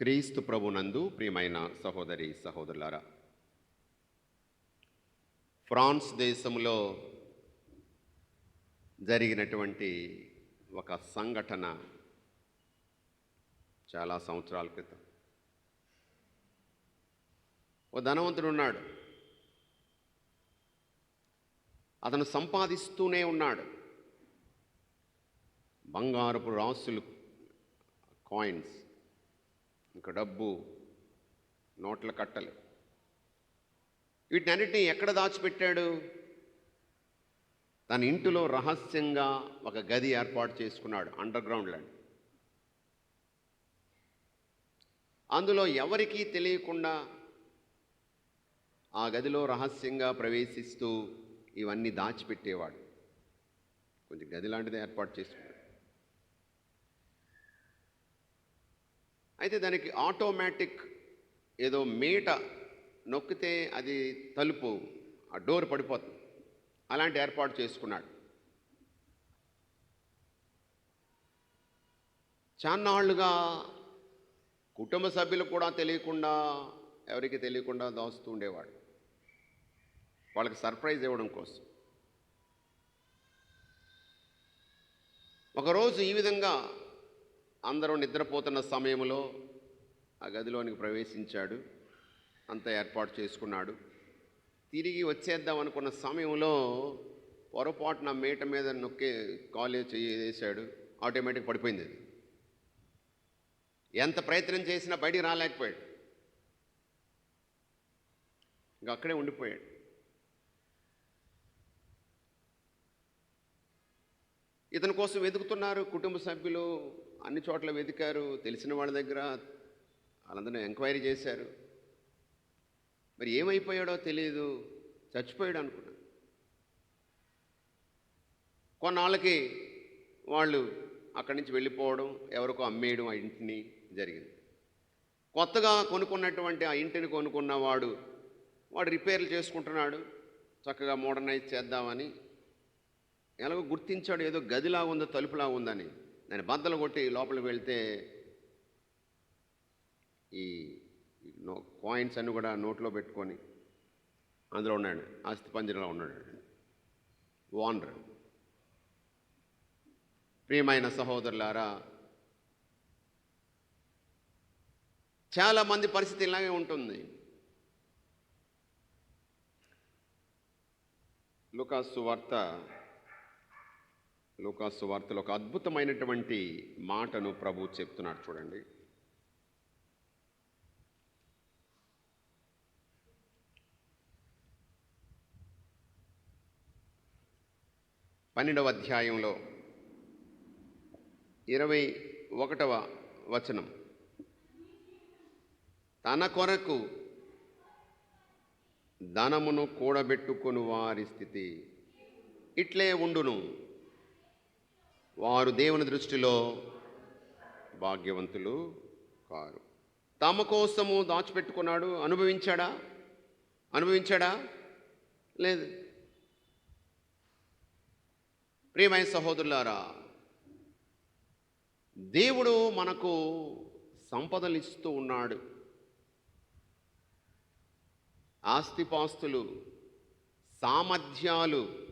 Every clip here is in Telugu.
క్రీస్తు ప్రభునందు ప్రియమైన సహోదరి సహోదరులారా ఫ్రాన్స్ దేశంలో జరిగినటువంటి ఒక సంఘటన చాలా సంవత్సరాల క్రితం. ఓ ధనవంతుడు ఉన్నాడు. అతను సంపాదిస్తూనే ఉన్నాడు. బంగారపు రాసులు కాయిన్స్ ఇంకా డబ్బు నోట్ల కట్టలు. వీటినన్నిటిని ఎక్కడ దాచిపెట్టాడు? తన ఇంటిలో రహస్యంగా ఒక గది ఏర్పాటు చేసుకున్నాడు అండర్ గ్రౌండ్ ల్యాండ్ అందులో ఎవరికీ తెలియకుండా ఆ గదిలో రహస్యంగా ప్రవేశిస్తూ ఇవన్నీ దాచిపెట్టేవాడు. కొంచెం గది లాంటిది ఏర్పాటు చేసుకున్నాడు. అయితే దానికి ఆటోమేటిక్ ఏదో మీట నొక్కితే అది తలుపు ఆ డోర్ పడిపోతుంది. అలాంటి ఏర్పాటు చేసుకున్నాడు. చాన్నాళ్ళుగా కుటుంబ సభ్యులు కూడా తెలియకుండా ఎవరికి తెలియకుండా దాస్తూ ఉండేవాడు. వాళ్ళకి సర్ప్రైజ్ ఇవ్వడం కోసం. ఒకరోజు ఈ విధంగా అందరూ నిద్రపోతున్న సమయంలో ఆ గదిలోనికి ప్రవేశించాడు. అంత ఏర్పాటు చేసుకున్నాడు. తిరిగి వచ్చేద్దాం అనుకున్న సమయంలో పొరపాటున మేట మీద నొక్కే కాలే చేసాడు వేసాడు ఆటోమేటిక్ పడిపోయింది అది. ఎంత ప్రయత్నం చేసినా బయటికి రాలేకపోయాడు. ఇంకా అక్కడే ఉండిపోయాడు. ఇతని కోసం వెతుకుతున్నారు కుటుంబ సభ్యులు అన్ని చోట్ల వెతికారు తెలిసిన వాళ్ళ దగ్గర వాళ్ళందరూ ఎంక్వైరీ చేశారు. మరి ఏమైపోయాడో తెలియదు చచ్చిపోయాడు అనుకున్నాను. కొన్నాళ్ళకి వాళ్ళు అక్కడి నుంచి వెళ్ళిపోవడం ఎవరికో అమ్మేయడం ఆ ఇంటిని జరిగింది. కొత్తగా కొనుక్కున్నటువంటి ఆ ఇంటిని కొనుక్కున్నవాడు వాడు రిపేర్లు చేసుకుంటున్నాడు చక్కగా మోడర్నైజ్ చేద్దామని ఎలాగో గుర్తించాడు ఏదో గదిలా ఉందో తలుపులా ఉందని. దాన్ని బద్దలు కొట్టి లోపలికి వెళ్తే ఈ నో కాయిన్స్ అన్ని కూడా నోట్లో పెట్టుకొని అందులో ఉన్నాడు ఆస్తి ఉన్నాడు ఓనర్ ప్రియమైన సహోదరులారా చాలా మంది పరిస్థితి ఇలాగే ఉంటుంది. లుకాసు వార్త లూకాసు వార్తలో ఒక అద్భుతమైనటువంటి మాటను ప్రభు చెప్తున్నాడు చూడండి. పన్నెండవ అధ్యాయంలో ఇరవై ఒకటవ వచనం. తన కొరకు ధనమును కూడబెట్టుకుని వారి స్థితి ఇట్లే ఉండును. వారు దేవుని దృష్టిలో భాగ్యవంతులు కారు. తమ కోసము దాచిపెట్టుకున్నాడు అనుభవించాడా? అనుభవించాడా? లేదు. ప్రియమైన సహోదరులారా దేవుడు మనకు సంపదలు ఇస్తూ ఉన్నాడు. ఆస్తిపాస్తులు సామర్థ్యాలు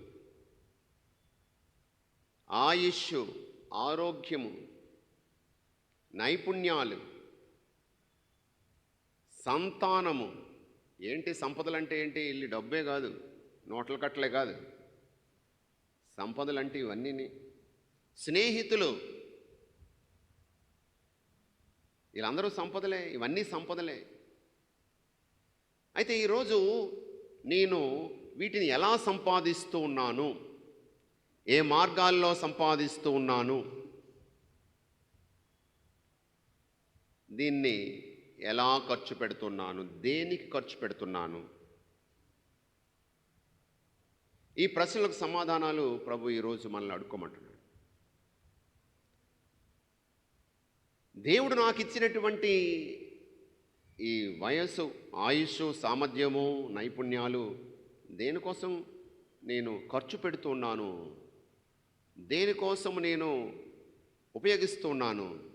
ఆయుష్ ఆరోగ్యము నైపుణ్యాలు సంతానము. ఏంటి సంపదలంటే ఏంటి? ఇల్లు డబ్బే కాదు నోట్ల కట్టలే కాదు. సంపదలు అంటే ఇవన్నీ స్నేహితులు. వీళ్ళందరూ సంపదలే ఇవన్నీ సంపదలే. అయితే ఈరోజు నేను వీటిని ఎలా సంపాదిస్తూ ఉన్నాను? ఏ మార్గాల్లో సంపాదిస్తూ ఉన్నాను? దీన్ని ఎలా ఖర్చు పెడుతున్నాను? దేనికి ఖర్చు పెడుతున్నాను? ఈ ప్రశ్నలకు సమాధానాలు ప్రభు ఈరోజు మనల్ని అడుక్కోమంటున్నాడు. దేవుడు నాకు ఇచ్చినటువంటి ఈ వయస్సు ఆయుష్ సామర్థ్యము నైపుణ్యాలు దేనికోసం నేను ఖర్చు పెడుతున్నాను దేనికోసం నేను ఉపయోగిస్తున్నాను?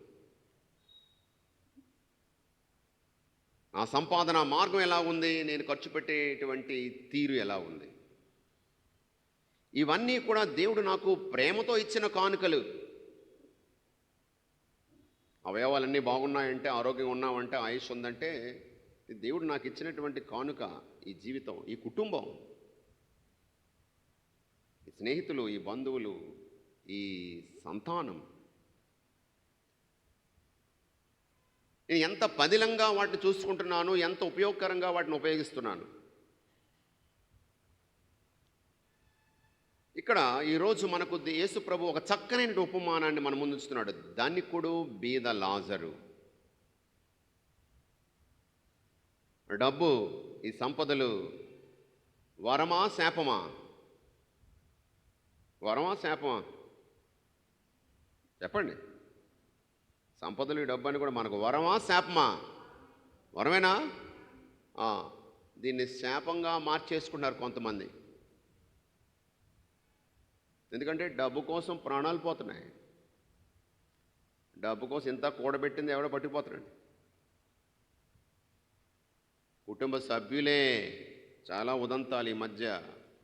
నా సంపాదన మార్గం ఎలా ఉంది? నేను ఖర్చు పెట్టేటువంటి తీరు ఎలా ఉంది? ఇవన్నీ కూడా దేవుడు నాకు ప్రేమతో ఇచ్చిన కానుకలు. అవయవాలన్నీ బాగున్నాయంటే ఆరోగ్యంగా ఉన్నామంటే ఆయుష్ ఉందంటే దేవుడు నాకు ఇచ్చినటువంటి కానుక ఈ జీవితం ఈ కుటుంబం. ఈ స్నేహితులు ఈ బంధువులు ఈ సంతానం. నేను ఎంత పదిలంగా వాటిని చూసుకుంటున్నాను ఎంత ఉపయోగకరంగా వాటిని ఉపయోగిస్తున్నాను. ఇక్కడ ఈరోజు మనకు యేసు ప్రభు ఒక చక్కనైన ఉపమానాన్ని మన ముందుంచుతున్నాడు. ధనికుడు బీద లాజరు. డబ్బు ఈ సంపదలు వరమా శాపమా? వరమా శాపమా? చెప్పండి. సంపదలు ఈ డబ్బు అని కూడా మనకు వరమా శాపమా? వరమేనా? దీన్ని శాపంగా మార్చేసుకున్నారు కొంతమంది. ఎందుకంటే డబ్బు కోసం ప్రాణాలు పోతున్నాయి. డబ్బు కోసం ఇంత కూడబెట్టింది ఎవడో పట్టిపోతున్నాడు కుటుంబ సభ్యులే చాలా ఉదంతాలు ఈ మధ్య.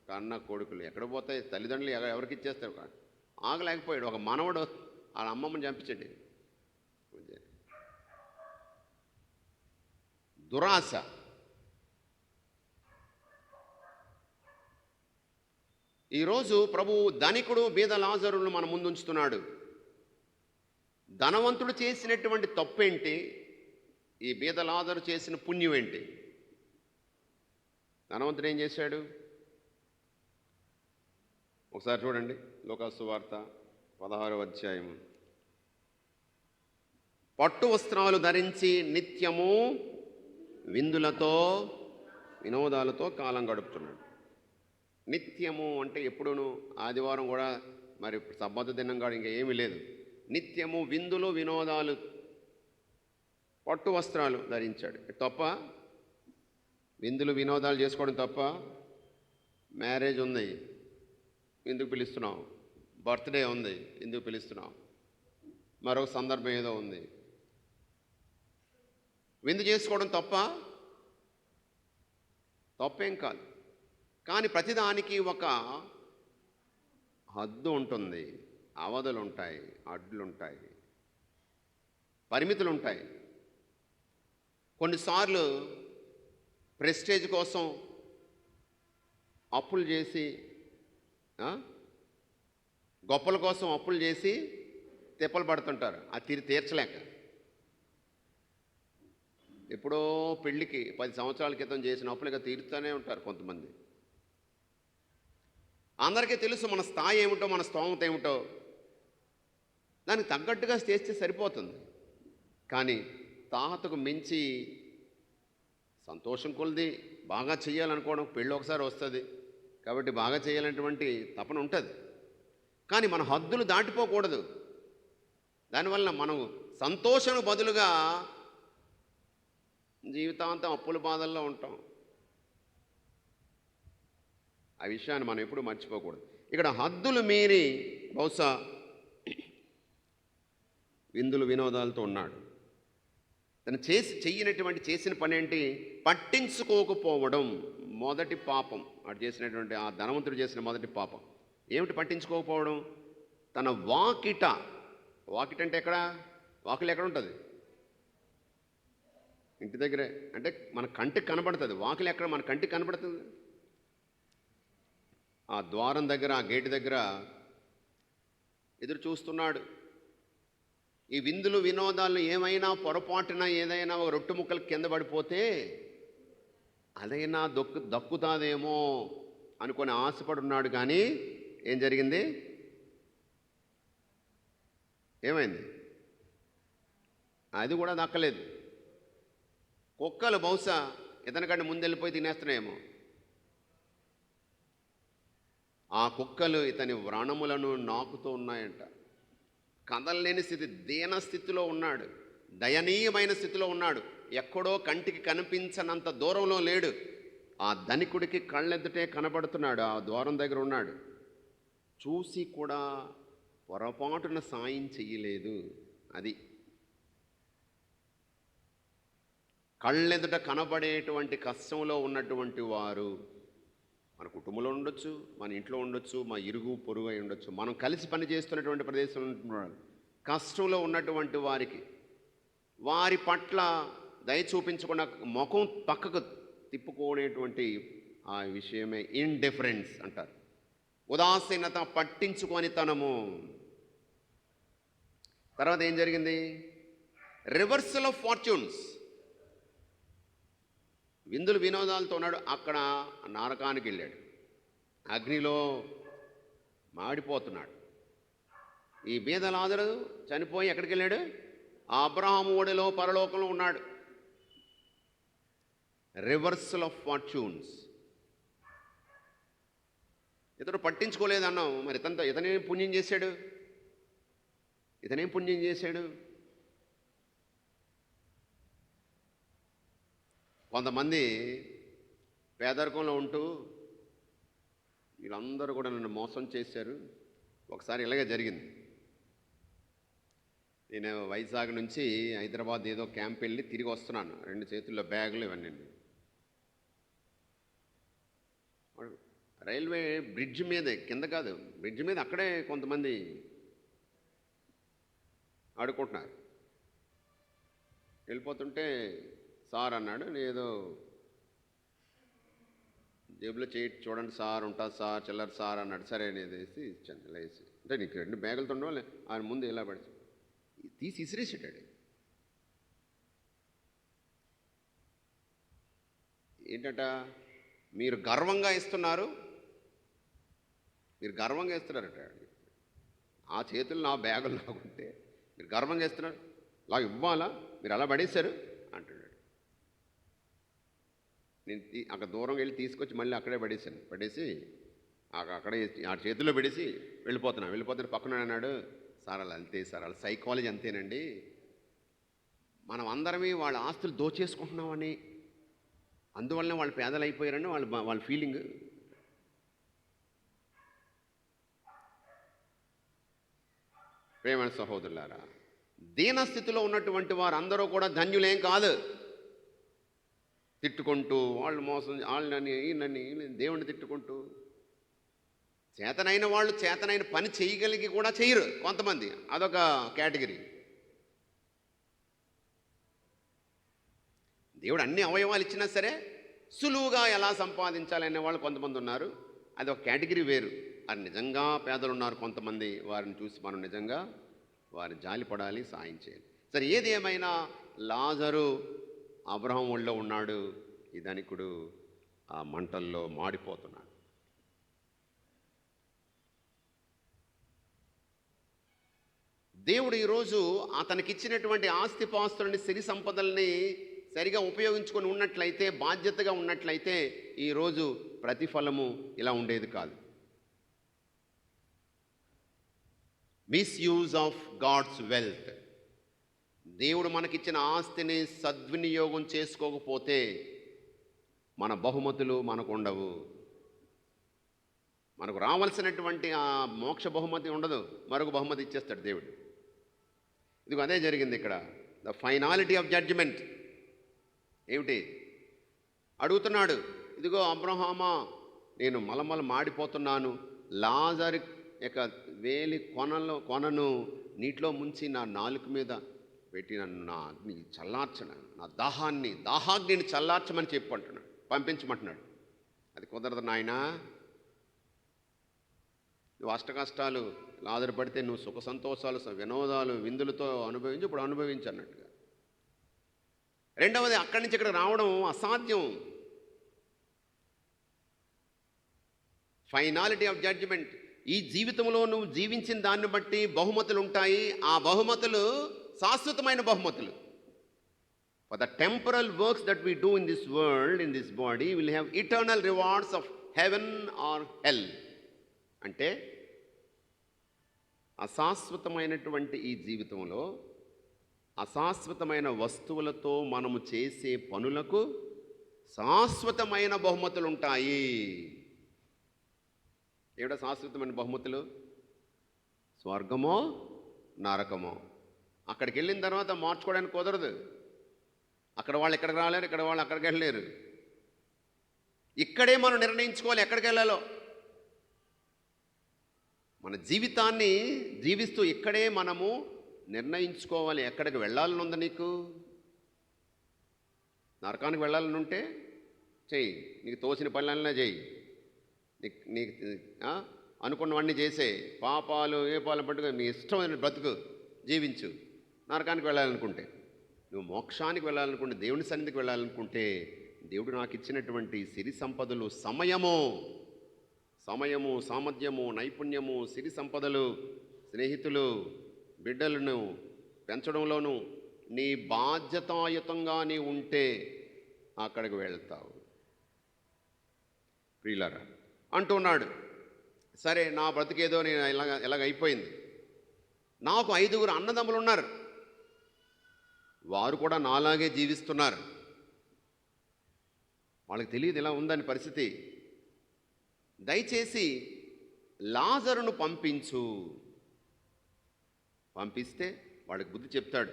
కన్న కొడుకులు ఎక్కడ పోతాయి? తల్లిదండ్రులు ఎవరికి ఇచ్చేస్తారు? ఆగలేకపోయాడు. ఒక మనవడు వాళ్ళ అమ్మమ్మని చంపించండి. దురాశ. ఈరోజు ప్రభు ధనికుడు బీద లాజరులను మన ముందు ఉంచుతున్నాడు ధనవంతుడు చేసినటువంటి తప్పేంటి? ఈ బీద లాజరు చేసిన పుణ్యం ఏంటి? ధనవంతుడు ఏం చేశాడు? ఒకసారి చూడండి లోకాసు వార్త. పదహారవ అధ్యాయం. పట్టు వస్త్రాలు ధరించి నిత్యము విందులతో వినోదాలతో కాలం గడుపుతున్నాడు. నిత్యము అంటే ఎప్పుడును ఆదివారం కూడా మరి సబ్బత దినం కూడా ఇంకా ఏమీ లేదు. నిత్యము విందులు వినోదాలు పట్టు వస్త్రాలు ధరించాడు. తప్ప విందులు వినోదాలు చేసుకోవడం తప్ప మ్యారేజ్ ఉంది. ఎందుకు పిలుస్తున్నావు? బర్త్డే ఉంది ఎందుకు పిలుస్తున్నాం మరొక సందర్భం ఏదో ఉంది. విందు చేసుకోవడం తప్ప తప్పేం కాదు. కానీ ప్రతిదానికి ఒక హద్దు ఉంటుంది అవధులు ఉంటాయి అడ్లుంటాయి పరిమితులు ఉంటాయి కొన్నిసార్లు ప్రెస్టేజ్ కోసం అప్పులు చేసి గొప్పల కోసం అప్పులు చేసి తిప్పలు పడుతుంటారు. ఆ తీరి తీర్చలేక. ఎప్పుడో పెళ్ళికి పది సంవత్సరాల క్రితం చేసిన అప్పులు ఇక తీరుతూనే ఉంటారు కొంతమంది. అందరికీ తెలుసు మన స్థాయి ఏమిటో మన స్తోమత ఏమిటో. దానికి తగ్గట్టుగా చేస్తే సరిపోతుంది. కానీ తాహతకు మించి సంతోషం కొలిది బాగా చేయాలనుకోవడం పెళ్ళి ఒకసారి వస్తుంది. కాబట్టి బాగా చేయాలనేటువంటి తపన ఉంటుంది. కానీ మన హద్దులు దాటిపోకూడదు. దానివల్ల మనం సంతోషం బదులుగా జీవితాంతం అప్పుల బాధల్లో ఉంటాం. ఆ విషయాన్ని మనం ఎప్పుడూ మర్చిపోకూడదు. ఇక్కడ హద్దులు మీరి బహుశా విందులు వినోదాలతో ఉన్నాడు. తను చేసి చెయ్యనటువంటి చేసిన పని ఏంటి పట్టించుకోకపోవడం మొదటి పాపం. అటు చేసినటువంటి ఆ ధనవంతుడు చేసిన మొదటి పాపం. ఏమిటి పట్టించుకోకపోవడం? తన వాకిట. వాకిట అంటే ఎక్కడ? వాకిలు ఎక్కడ ఉంటుంది? ఇంటి దగ్గరే. అంటే మన కంటికి కనబడుతుంది. వాకిలి ఎక్కడ? మన కంటికి కనబడుతుంది. ఆ ద్వారం దగ్గర ఆ గేటు దగ్గర ఎదురు చూస్తున్నాడు. ఈ విందులు వినోదాలు ఏమైనా పొరపాటున ఏదైనా ఒక రొట్టు ముక్కలు కింద పడిపోతే అదైనా దొక్కు దక్కుతాదేమో అనుకొని ఆశపడున్నాడు కానీ ఏం జరిగింది? ఏమైంది? అది కూడా దక్కలేదు కుక్కలు బహుశా ఇతనికంటే ముందెళ్ళిపోయి తినేస్తున్నాయేమో. ఆ కుక్కలు ఇతని వ్రణములను నాకుతూ ఉన్నాయంట. కదలలేని స్థితి దీన స్థితిలో ఉన్నాడు. దయనీయమైన స్థితిలో ఉన్నాడు. ఎక్కడో కంటికి కనిపించనంత దూరంలో లేడు. ఆ ధనికుడికి కళ్ళెద్దుటే కనబడుతున్నాడు. ఆ ద్వారం దగ్గర ఉన్నాడు. చూసి కూడా పొరపాటున సాయం చెయ్యలేదు. అది కళ్ళెదుట కనబడేటువంటి కష్టంలో ఉన్నటువంటి వారు మన కుటుంబంలో ఉండొచ్చు మన ఇంట్లో ఉండొచ్చు మా ఇరుగు పొరుగు అయి ఉండొచ్చు. మనం కలిసి పని చేస్తున్నటువంటి ప్రదేశంలో ఉంటున్నారు కష్టంలో ఉన్నటువంటి వారికి వారి పట్ల దయ చూపించకుండా ముఖం పక్కకు తిప్పుకోనేటువంటి ఆ విషయమే ఇండిఫరెన్స్ అంటారు. ఉదాసీనత పట్టించుకొని తనము తర్వాత ఏం జరిగింది? Reversal of fortunes. విందులు వినోదాలతో ఉన్నాడు. అక్కడ నరకానికి వెళ్ళాడు. అగ్నిలో మాడిపోతున్నాడు. ఈ బీదలాదరు చనిపోయి ఎక్కడికి వెళ్ళాడు? అబ్రహాము పరలోకంలో ఉన్నాడు. Reversal of fortunes. ఇతడు పట్టించుకోలేదన్నాం మరి ఇతనితో ఇతనేం పుణ్యం చేశాడు? ఇతనేం పుణ్యం చేశాడు? కొంతమంది పేదరికంలో ఉంటూ వీళ్ళందరూ కూడా నన్ను మోసం చేశారు. ఒకసారి ఇలాగే జరిగింది. నేను వైజాగ్ నుంచి హైదరాబాద్ ఏదో క్యాంప్ వెళ్ళి తిరిగి వస్తున్నాను. రెండు చేతుల్లో బ్యాగులు ఇవన్నీ. రైల్వే బ్రిడ్జ్ మీదే కింద కాదు బ్రిడ్జ్ మీద అక్కడే కొంతమంది ఆడుకుంటున్నారు. వెళ్ళిపోతుంటే సార్ అన్నాడు నేదో ఏదో జేబులో చేయి చూడండి సార్ ఉంటా సార్ చిల్లర సార్ అన్నాడు. సరే అనేది వేసి ఇచ్చాను వేసి అంటే నీకు రెండు బ్యాగులతో ఉండవాలి ఆయన ముందు ఇలా పడి తీసి ఇసిరేసాడు ఏంటట? మీరు గర్వంగా ఇస్తున్నారు మీరు గర్వంగా ఇస్తున్నారట ఆ చేతులు నా బ్యాగులు నాకుంటే మీరు గర్వంగా ఇస్తున్నారు అలా ఇవ్వాలా? మీరు అలా పడేశారు? అంటున్నాడు. నేను అక్కడ దూరం వెళ్ళి తీసుకొచ్చి మళ్ళీ అక్కడే పడేశాను. పడేసి అక్కడే ఆ చేతిలో పడేసి వెళ్ళిపోతున్నా. వెళ్ళిపోతున్న పక్కన అన్నాడు సార్ అలా అంతే సార్ అలా సైకాలజీ అంతేనండి. మనం అందరమే వాళ్ళ ఆస్తులు దోచేసుకుంటున్నామని. అందువల్లనే వాళ్ళు పేదలు అయిపోయారని వాళ్ళ వాళ్ళ ఫీలింగ్. ప్రేమ సహోదరులారా దీన స్థితిలో ఉన్నటువంటి వారు అందరూ కూడా ధన్యులేం కాదు. తిట్టుకుంటూ వాళ్ళు మోసం వాళ్ళని ఈయనని దేవుణ్ణి తిట్టుకుంటూ చేతనైన వాళ్ళు చేతనైన పని చేయగలిగి కూడా చేయరు కొంతమంది. అదొక కేటగిరీ. దేవుడు అన్ని అవయవాలు ఇచ్చినా సరే సులువుగా ఎలా సంపాదించాలనే వాళ్ళు కొంతమంది ఉన్నారు. అది ఒక కేటగిరీ వేరు. అది నిజంగా పేదలు ఉన్నారు కొంతమంది. వారిని చూసి మనం నిజంగా వారి జాలిపడాలి సాయం చేయాలి. సరే ఏది ఏమైనా లాజరు అబ్రహం ఒళ్ళో ఉన్నాడు ఈ ధనికుడు ఆ మంటల్లో మాడిపోతున్నాడు. దేవుడు ఈరోజు అతనికిచ్చినటువంటి ఆస్తిపాస్తులని సిరి సంపదల్ని సరిగా ఉపయోగించుకొని ఉన్నట్లయితే బాధ్యతగా ఉన్నట్లయితే ఈరోజు ప్రతిఫలము ఇలా ఉండేది కాదు. మిస్యూజ్ ఆఫ్ గాడ్స్ వెల్త్ దేవుడు మనకిచ్చిన ఆస్తిని సద్వినియోగం చేసుకోకపోతే మన బహుమతులు మనకు ఉండవు మనకు రావాల్సినటువంటి ఆ మోక్ష బహుమతి ఉండదు. మరొక బహుమతి ఇచ్చేస్తాడు దేవుడు. ఇదిగో అదే జరిగింది ఇక్కడ. ద ఫైనాలిటీ ఆఫ్ జడ్జిమెంట్ ఏమిటి? అడుగుతున్నాడు. ఇదిగో అబ్రహామా నేను మలమల మాడిపోతున్నాను. లాజర్ యొక్క వేలి కొనలో కొనను నీటిలో ముంచి నా నాలుక మీద పెట్టి నన్ను నా అగ్ని చల్లార్చను నా దాహాన్ని దాహాగ్నిని చల్లార్చమని చెప్పి అంటున్నాడు పంపించమంటున్నాడు. అది కుదరదు నాయనా. నువ్వు అష్ట కష్టాలు ఆధారపడితే నువ్వు సుఖ సంతోషాలు వినోదాలు విందులతో అనుభవించి ఇప్పుడు అనుభవించి అన్నట్టుగా రెండవది అక్కడి నుంచి ఇక్కడ రావడం అసాధ్యం. Finality of judgment. ఈ జీవితంలో నువ్వు జీవించిన దాన్ని బట్టి బహుమతులు ఉంటాయి. ఆ బహుమతులు శాశ్వతమైన బహుమతులు. For the temporal works that we do in this world in this body will have eternal rewards of heaven or hell అంటే అశాశ్వతమైనటువంటి ఈ జీవితంలో అశాశ్వతమైన వస్తువులతో మనము చేసే పనులకు శాశ్వతమైన బహుమతులు ఉంటాయి శాశ్వతమైన బహుమతులు? స్వర్గమో నరకమో. అక్కడికి వెళ్ళిన తర్వాత మార్చుకోవడానికి కుదరదు. అక్కడ వాళ్ళు ఎక్కడికి రాలేరు ఇక్కడ వాళ్ళు అక్కడికి వెళ్ళలేరు. ఇక్కడే మనం నిర్ణయించుకోవాలి ఎక్కడికి వెళ్ళాలో. మన జీవితాన్ని జీవిస్తూ ఇక్కడే మనము నిర్ణయించుకోవాలి. ఎక్కడికి వెళ్ళాలని ఉంది నీకు? నరకానికి వెళ్ళాలని ఉంటే చెయ్యి. నీకు తోసిన పనులన్నా చెయ్యి. నీకు నీకు ఆ? అనుకున్నవన్నీ చేసే పాపాలు ఏ పాలు పట్టుకుని నీ ఇష్టమైన బ్రతుకు జీవించు. నరకానికి వెళ్ళాలనుకుంటే. నువ్వు మోక్షానికి వెళ్ళాలనుకుంటే దేవుని సన్నిధికి వెళ్ళాలనుకుంటే దేవుడు నాకు ఇచ్చినటువంటి సిరి సంపదలు సమయము. సమయము సామర్థ్యము నైపుణ్యము సిరి సంపదలు స్నేహితులు బిడ్డలను పెంచడంలోనూ నీ బాధ్యతాయుతంగా నీ ఉంటే అక్కడికి వెళ్తావు. ప్రియులరా అంటున్నాడు. సరే నా బ్రతికేదో నేను ఇలాగ ఇలాగ అయిపోయింది. నాకు ఐదుగురు అన్నదమ్ములు ఉన్నారు వారు కూడా నాలాగే జీవిస్తున్నారు. వాళ్ళకి తెలియదు ఇలా ఉందని పరిస్థితి. దయచేసి లాజరును పంపించు. పంపిస్తే వాడికి బుద్ధి చెప్తాడు.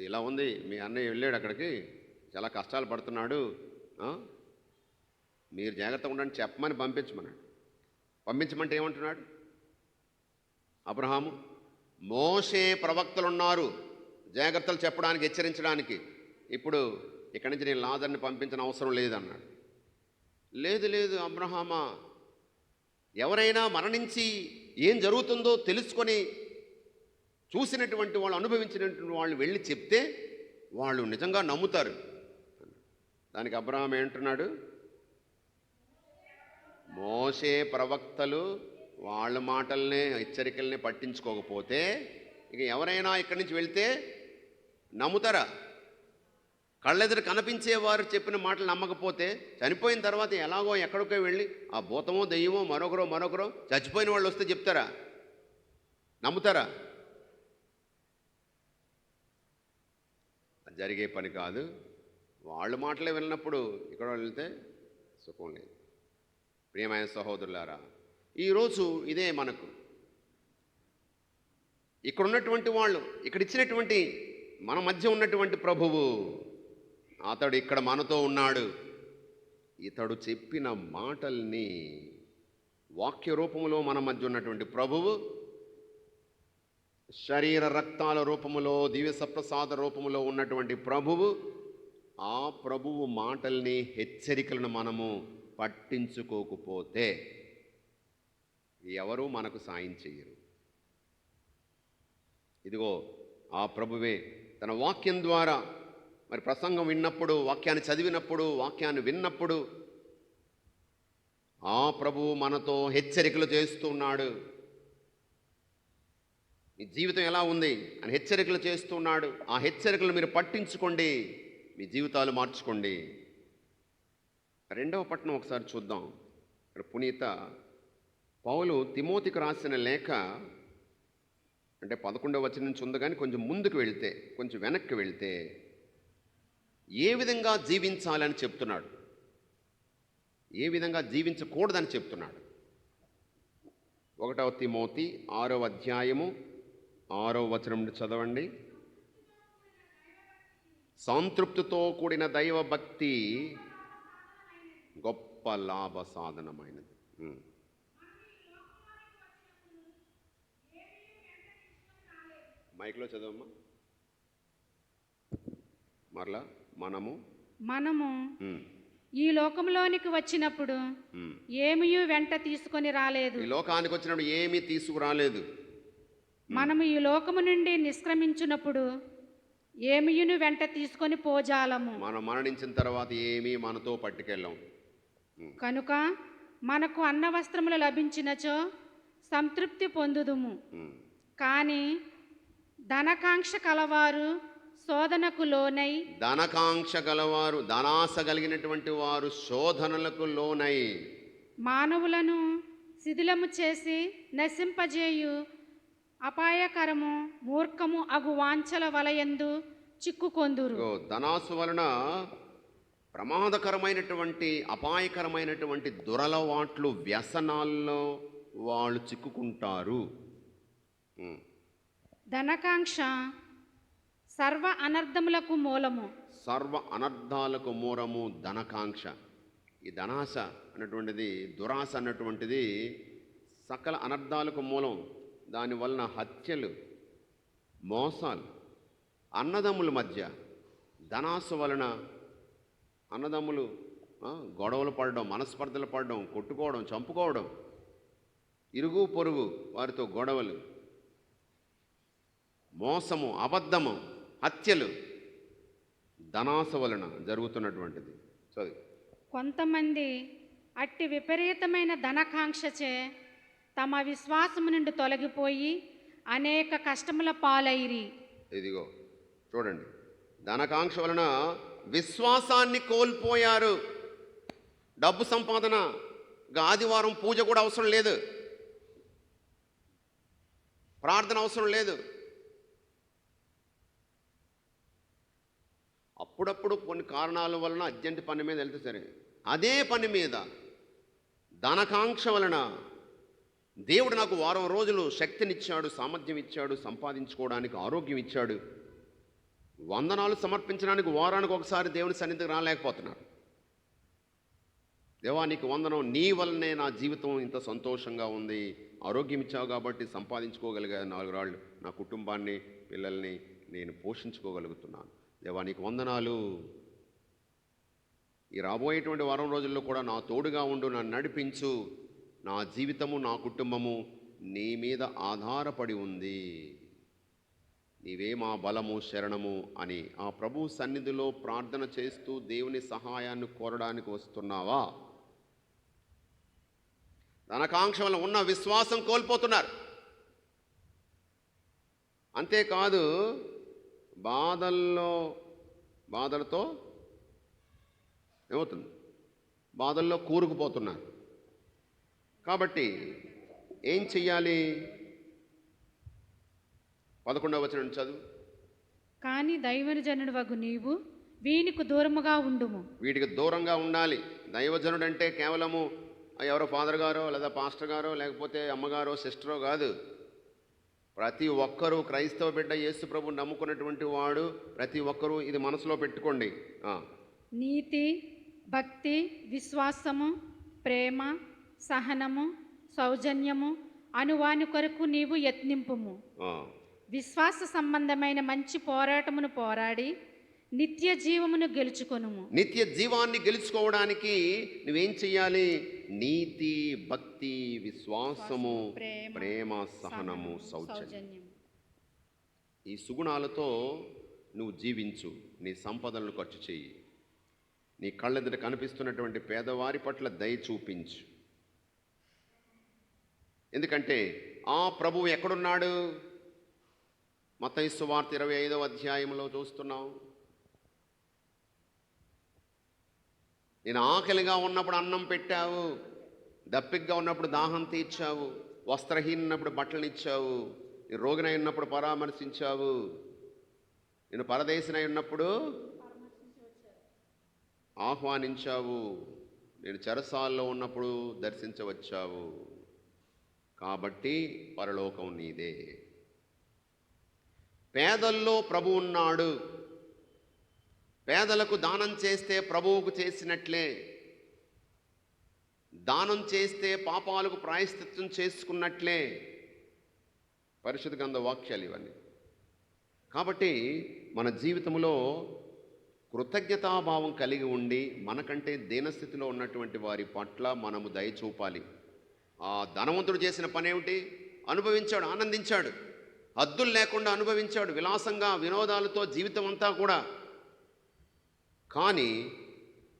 ఇలా ఉంది మీ అన్నయ్య వెళ్ళాడు అక్కడికి. చాలా కష్టాలు పడుతున్నాడు. మీరు జాగ్రత్తగా ఉండండి చెప్పమని పంపించమన్నాడు. పంపించమంటే ఏమంటున్నాడు? అబ్రహాము మోసే ప్రవక్తలు ఉన్నారు జాగ్రత్తలు చెప్పడానికి హెచ్చరించడానికి. ఇప్పుడు ఇక్కడి నుంచి నేను లాజర్ని పంపించిన అవసరం లేదన్నాడు. లేదు లేదు అబ్రహామా ఎవరైనా మరణించి ఏం జరుగుతుందో తెలుసుకొని చూసినటువంటి వాళ్ళు అనుభవించినటువంటి వాళ్ళు వెళ్ళి చెప్తే వాళ్ళు నిజంగా నమ్ముతారు. దానికి అబ్రహాం ఏంటున్నాడు మోసే ప్రవక్తలు వాళ్ళ మాటల్ని హెచ్చరికల్ని పట్టించుకోకపోతే ఇక ఎవరైనా ఇక్కడి నుంచి వెళ్తే నమ్ముతారా? కళ్ళెదురు కనిపించేవారు చెప్పిన మాటలు నమ్మకపోతే చనిపోయిన తర్వాత ఎలాగో ఎక్కడికో వెళ్ళి ఆ భూతమో దెయ్యమో మరొకరో మరొకరో చచ్చిపోయిన వాళ్ళు వస్తే చెప్తారా? నమ్ముతారా? అది జరిగే పని కాదు. వాళ్ళ మాటలే వెళ్ళినప్పుడు ఇక్కడ వెళ్తే సుఖం లేదు. ప్రియమైన సహోదరులారా ఈరోజు ఇదే మనకు. ఇక్కడ ఉన్నటువంటి వాళ్ళు ఇక్కడ ఇచ్చినటువంటి మన మధ్య ఉన్నటువంటి ప్రభువు అతడు ఇక్కడ మనతో ఉన్నాడు. ఇతడు చెప్పిన మాటల్ని వాక్య రూపములో మన మధ్య ఉన్నటువంటి ప్రభువు శరీర రక్తాల రూపములో దివ్య సప్రసాద రూపములో ఉన్నటువంటి ప్రభువు ఆ ప్రభువు మాటల్ని హెచ్చరికలను మనము పట్టించుకోకపోతే ఎవరూ మనకు సాయం చేయరు. ఇదిగో ఆ ప్రభువే తన వాక్యం ద్వారా మరి ప్రసంగం విన్నప్పుడు వాక్యాన్ని చదివినప్పుడు వాక్యాన్ని విన్నప్పుడు ఆ ప్రభువు మనతో హెచ్చరికలు చేస్తున్నాడు మీ జీవితం ఎలా ఉంది అని హెచ్చరికలు చేస్తున్నాడు ఆ హెచ్చరికలు మీరు పట్టించుకోండి. మీ జీవితాలు మార్చుకోండి. రెండవ పట్టణం ఒకసారి చూద్దాం. ఇక్కడ పునీత పౌలు తిమోతికి రాసిన లేఖ అంటే పదకొండవ వచనం నుంచి ఉంది కానీ కొంచెం ముందుకు వెళితే కొంచెం వెనక్కి వెళితే ఏ విధంగా జీవించాలని చెప్తున్నాడు? ఏ విధంగా జీవించకూడదని చెప్తున్నాడు? ఒకటవ తిమోతి ఆరో అధ్యాయము ఆరో వచనం చదవండి. సంతృప్తితో కూడిన దైవభక్తి గొప్ప లాభ సాధనమైనది. మైక్లో చదవమ్మా. మరలా మనము. మనము ఈ లోకంలోనికి వచ్చినప్పుడు ఉం. ఏమియు వెంట తీసుకొని రాలేదు. ఈ లోకానికి వచ్చినప్పుడు ఏమీ తీసుకురాలేదు. మనము ఈ లోకము నుండి నిష్క్రమించినప్పుడు ఏమియును వెంట తీసుకొని పోజాలము. మనం మరణించిన తర్వాత ఏమీ మనతో పట్టుకెళ్ళాం. కనుక మనకు అన్న వస్త్రములు లభించినచో సంతృప్తి పొందుదుము. కానీ ధనకాంక్ష కలవారు శోధనకు లోనై ధనకాంక్ష గలవారు ధనాస కలిగినటువంటి వారు శోధనలకు లోనై మానవులను శిథిలము చేసి నశింపజేయు అపాయకరము మూర్ఖము అగు వాంఛల వలయందు చిక్కుకొందురు ధనాసు వలన ప్రమాదకరమైనటువంటి అపాయకరమైనటువంటి దురలవాట్లు వ్యసనాల్లో వాళ్ళు చిక్కుకుంటారు. ధనకాంక్ష సర్వ అనర్థములకు మూలము. సర్వ అనర్థాలకు మూలము ధనకాంక్ష. ఈ ధనాశ అన్నటువంటిది దురాశ అన్నటువంటిది సకల అనర్థాలకు మూలం. దాని వలన హత్యలు మోసాలు అన్నదమ్ముల మధ్య ధనాశ వలన అన్నదమ్ములు గొడవలు పడడం మనస్పర్ధలు పడడం కొట్టుకోవడం చంపుకోవడం ఇరుగు పొరుగు వారితో గొడవలు మోసము అబద్ధము హత్యలు ధనాశ వలన జరుగుతున్నటువంటిది చదువు కొంతమంది అట్టి విపరీతమైన ధనకాంక్షచే తమ విశ్వాసము నుండి తొలగిపోయి అనేక కష్టముల పాలైరి. ఇదిగో చూడండి. ధనకాంక్ష వలన విశ్వాసాన్ని కోల్పోయారు. డబ్బు సంపాదన ఆదివారం పూజ కూడా అవసరం లేదు. ప్రార్థన అవసరం లేదు. అప్పుడప్పుడు కొన్ని కారణాల వలన అర్జెంట్ పని మీద వెళ్తే సరే. అదే పని మీద ధనకాంక్ష వలన దేవుడు నాకు వారం రోజులు శక్తినిచ్చాడు సామర్థ్యం ఇచ్చాడు సంపాదించుకోవడానికి ఆరోగ్యం ఇచ్చాడు. వందనాలు సమర్పించడానికి వారానికి ఒకసారి దేవుని సన్నిధికి రాలేకపోతున్నారు దేవా నీకు వందనం నీ వల్లనే నా జీవితం ఇంత సంతోషంగా ఉంది. ఆరోగ్యం ఇచ్చావు కాబట్టి సంపాదించుకోగలిగా నాలుగు రాళ్ళు నా కుటుంబాన్ని పిల్లల్ని నేను పోషించుకోగలుగుతున్నాను. దేవా నీకు వందనాలు. ఈ రాబోయేటువంటి వారం రోజుల్లో కూడా నా తోడుగా ఉండు నన్ను నడిపించు. నా జీవితము నా కుటుంబము నీ మీద ఆధారపడి ఉంది. నీవే మా బలము శరణము అని ఆ ప్రభు సన్నిధిలో ప్రార్థన చేస్తూ దేవుని సహాయాన్ని కోరడానికి వస్తున్నావా? ధనకాంక్ష వల్ల ఉన్న విశ్వాసం కోల్పోతున్నారు. అంతేకాదు బాధల్లో బాధలతో ఏమవుతుంది? బాధల్లో కూరుకుపోతున్నారు. కాబట్టి ఏం చెయ్యాలి? పదకొండవ వచనం చదువు. కానీ దైవజనుడు వగు నీవు వీనికి దూరముగా ఉండుము. వీటికి దూరంగా ఉండాలి. దైవజనుడు అంటే కేవలము ఎవరో ఫాదర్ గారో లేదా పాస్టర్ గారో లేకపోతే అమ్మగారో సిస్టరో కాదు. ప్రతి ఒక్కరూ క్రైస్తవ బిడ్డ యేసు ప్రభు నమ్ముకున్నటువంటి వాడు ప్రతి ఒక్కరూ ఇది మనసులో పెట్టుకోండి. నీతి భక్తి విశ్వాసము ప్రేమ సహనము సౌజన్యము అనువాని కొరకు నీవు యత్నింపుము. ఆ. విశ్వాస సంబంధమైన మంచి పోరాటమును పోరాడి నిత్య జీవమును గెలుచుకొనుము. నిత్య జీవాన్ని గెలుచుకోవడానికి నువ్వేం చెయ్యాలి? నీతి భక్తి విశ్వాసము ప్రేమ, సహనము సౌజన్యం. ఈ సుగుణాలతో నువ్వు జీవించు. నీ సంపదలను ఖర్చు చేయి నీ కళ్ళెదుట కనిపిస్తున్నటువంటి పేదవారి పట్ల దయ చూపించు. ఎందుకంటే ఆ ప్రభువు ఎక్కడున్నాడు? మతైసు వార్త ఇరవై ఐదవ అధ్యాయంలో చూస్తున్నాం. నేను ఆకలిగా ఉన్నప్పుడు అన్నం పెట్టావు దప్పిగ్గా ఉన్నప్పుడు దాహం తీర్చావు వస్త్రహీనప్పుడు బట్టలు ఇచ్చావు రోగినై ఉన్నప్పుడు పరామర్శించావు నేను పరదేశినై ఉన్నప్పుడు ఆహ్వానించావు నేను చెరసాల్లో ఉన్నప్పుడు దర్శించవచ్చావు. కాబట్టి పరలోకం నీదే. పేదల్లో ప్రభు ఉన్నాడు. పేదలకు దానం చేస్తే ప్రభువుకు చేసినట్లే. దానం చేస్తే పాపాలకు ప్రాయశ్చిత్తం చేసుకున్నట్లే. పరిశుద్ధ గంధ వాక్యాలు ఇవన్నీ. కాబట్టి మన జీవితంలో కృతజ్ఞతాభావం కలిగి ఉండి మనకంటే దీనస్థితిలో ఉన్నటువంటి వారి పట్ల మనము దయ చూపాలి. ఆ ధనవంతుడు చేసిన పని అనుభవించాడు ఆనందించాడు. హద్దులు లేకుండా అనుభవించాడు విలాసంగా వినోదాలతో జీవితం అంతా కూడా. కానీ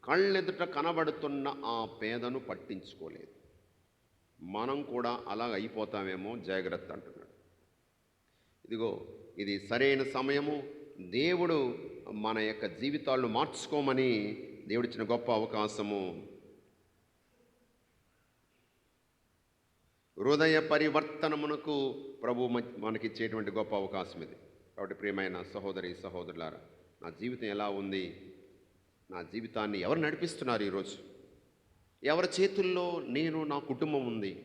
కళ్ళెదుట కనబడుతున్న ఆ పేదను పట్టించుకోలేదు. మనం కూడా అలా అయిపోతామేమో జాగ్రత్త అంటున్నాడు. ఇదిగో ఇది సరైన సమయము. దేవుడు మన యొక్క జీవితాలను మార్చుకోమని దేవుడిచ్చిన గొప్ప అవకాశము. హృదయ పరివర్తనమునకు ప్రభు మనకి మనకిచ్చేటువంటి గొప్ప అవకాశం ఇది. కాబట్టి ప్రియమైన సహోదరి సహోదరులారా నా జీవితం ఎలా ఉంది? నా జీవితాన్ని ఎవరు నడిపిస్తున్నారు ఈరోజు? ఎవరి చేతుల్లో నేను నా కుటుంబం ఉంది?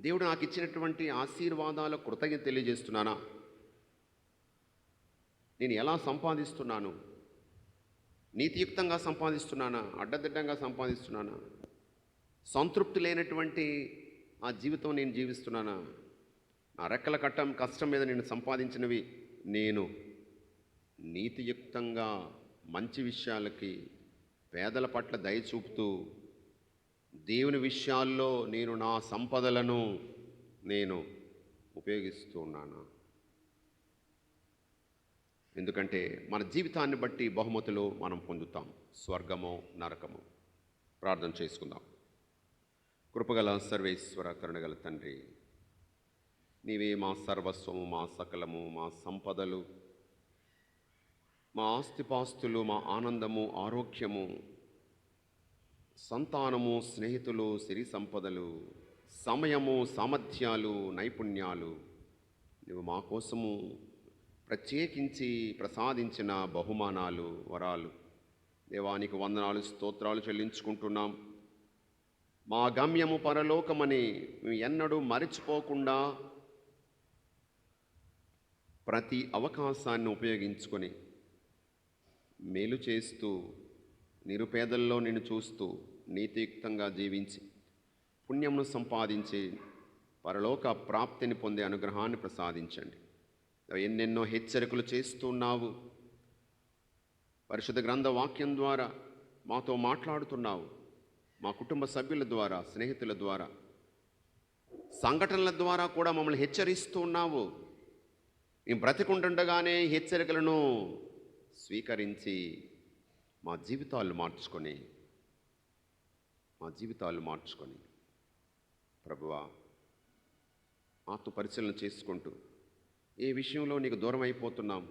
దేవుడు నాకు ఇచ్చినటువంటి ఆశీర్వాదాల కృతజ్ఞత తెలియజేస్తున్నానా? నేను ఎలా సంపాదిస్తున్నాను? నీతియుక్తంగా సంపాదిస్తున్నానా? అడ్డదిడ్డంగా సంపాదిస్తున్నానా? సంతృప్తి లేనటువంటి ఆ జీవితం నేను జీవిస్తున్నానా? నా రెక్కల కట్టం కష్టం మీద నేను సంపాదించినవి నేను. నీతియుక్తంగా మంచి విషయాలకి పేదల పట్ల దయ చూపుతూ దేవుని విషయాల్లో నేను నా సంపదలను నేను ఉపయోగిస్తూ ఉన్నాను ఎందుకంటే మన జీవితాన్ని బట్టి బహుమతులు మనం పొందుతాం. స్వర్గమో నరకము. ప్రార్థన చేసుకుందాం. కృపగల సర్వేశ్వర కరుణగల తండ్రి నీవే మా సర్వస్వము మా సకలము మా సంపదలు మా ఆస్తిపాస్తులు మా ఆనందము ఆరోగ్యము సంతానము స్నేహితులు సిరి సంపదలు సమయము సామర్థ్యాలు నైపుణ్యాలు నువ్వు మా కోసము ప్రత్యేకించి ప్రసాదించిన బహుమానాలు వరాలు. దేవానికి వందనాలు స్తోత్రాలు చెల్లించుకుంటున్నాం. మా గమ్యము పరలోకమని ఎన్నడూ మరిచిపోకుండా ప్రతి అవకాశాన్ని ఉపయోగించుకొని మేలు చేస్తూ నిరుపేదల్లో నిన్ను చూస్తూ నీతియుక్తంగా జీవించి పుణ్యమును సంపాదించి పరలోక ప్రాప్తిని పొందే అనుగ్రహాన్ని ప్రసాదించండి. ఎన్నెన్నో హెచ్చరికలు చేస్తున్నావు పరిశుద్ధ గ్రంథ వాక్యం ద్వారా మాతో మాట్లాడుతున్నావు. మా కుటుంబ సభ్యుల ద్వారా స్నేహితుల ద్వారా సంఘటనల ద్వారా కూడా మమ్మల్ని హెచ్చరిస్తూ ఉన్నావు. మేము బ్రతికుంటుండగానే హెచ్చరికలను స్వీకరించి మా జీవితాలు మార్చుకొని మా జీవితాలు మార్చుకొని ప్రభువా ఆత్మ పరిశీలన చేసుకుంటూ ఏ విషయంలో నీకు దూరం అయిపోతున్నాం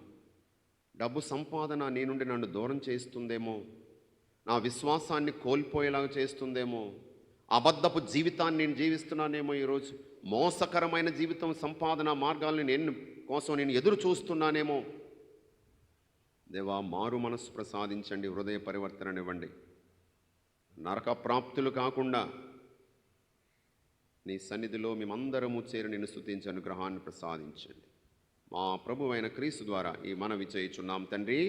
డబ్బు సంపాదన నీ నుండి నన్ను దూరం చేస్తుందేమో? నా విశ్వాసాన్ని కోల్పోయేలాగా చేస్తుందేమో అబద్ధపు జీవితాన్ని నేను జీవిస్తున్నానేమో ఈరోజు మోసకరమైన జీవితం సంపాదన మార్గాలను నేను కోసం నేను ఎదురు చూస్తున్నానేమో. దేవా మారు మనస్సు ప్రసాదించండి హృదయ పరివర్తననివ్వండి నరక ప్రాప్తులు కాకుండా నీ సన్నిధిలో మేమందరము చేరి నిన్ను స్థుతించే అనుగ్రహాన్ని ప్రసాదించండి. మా ప్రభు అయిన క్రీస్తు ద్వారా ఈ మనవి చేయుచున్నాం తండ్రి.